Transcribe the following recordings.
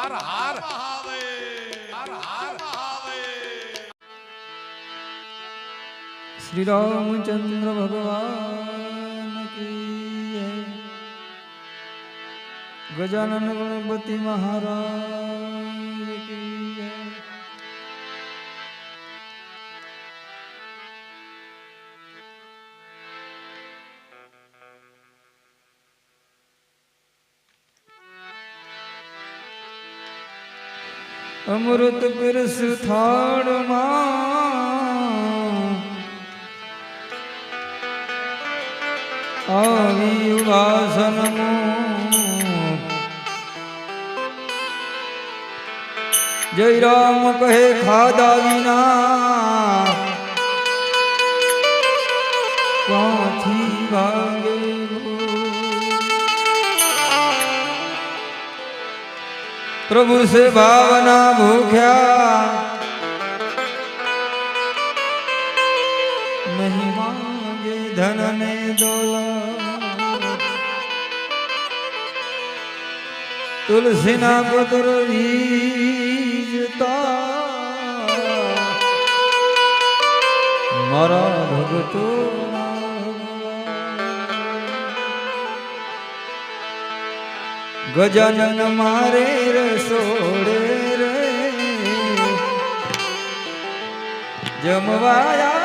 હાર હાર હાર હાર શ્રી રામચંદ્ર ભગવાન કી ગજાનન ગણપતિ મહારાજ. અમૃત પીરસ થાળમાં આવી વાસનમો જય રામ કહે ખાધા વિના. ક્યાંથી વાગે? પ્રભુ સે ભાવના ભૂખ્યા. નહીં માંગે ધન ને દોલત તુલસીના પુત્ર વીજતા. મારા ભગતો ગજાનન મારે રસોડે રે. જમવાયા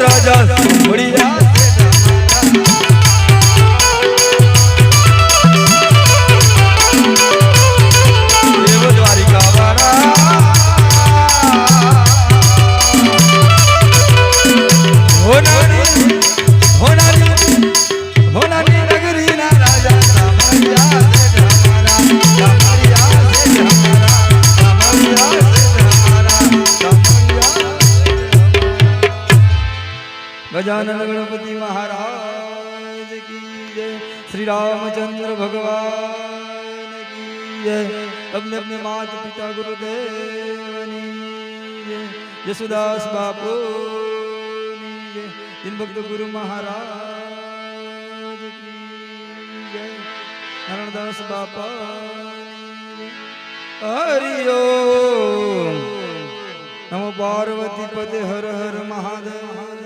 રાજા ભગવાન તમને અમને માત પિતા ગુરુદેવની યશુદાસ બાપુ દિન ભક્ત ગુરુ મહારાજ નારાયણદાસ બાપા હરિયો નમો પાર્વતી પદે હર હર મહાદેવ.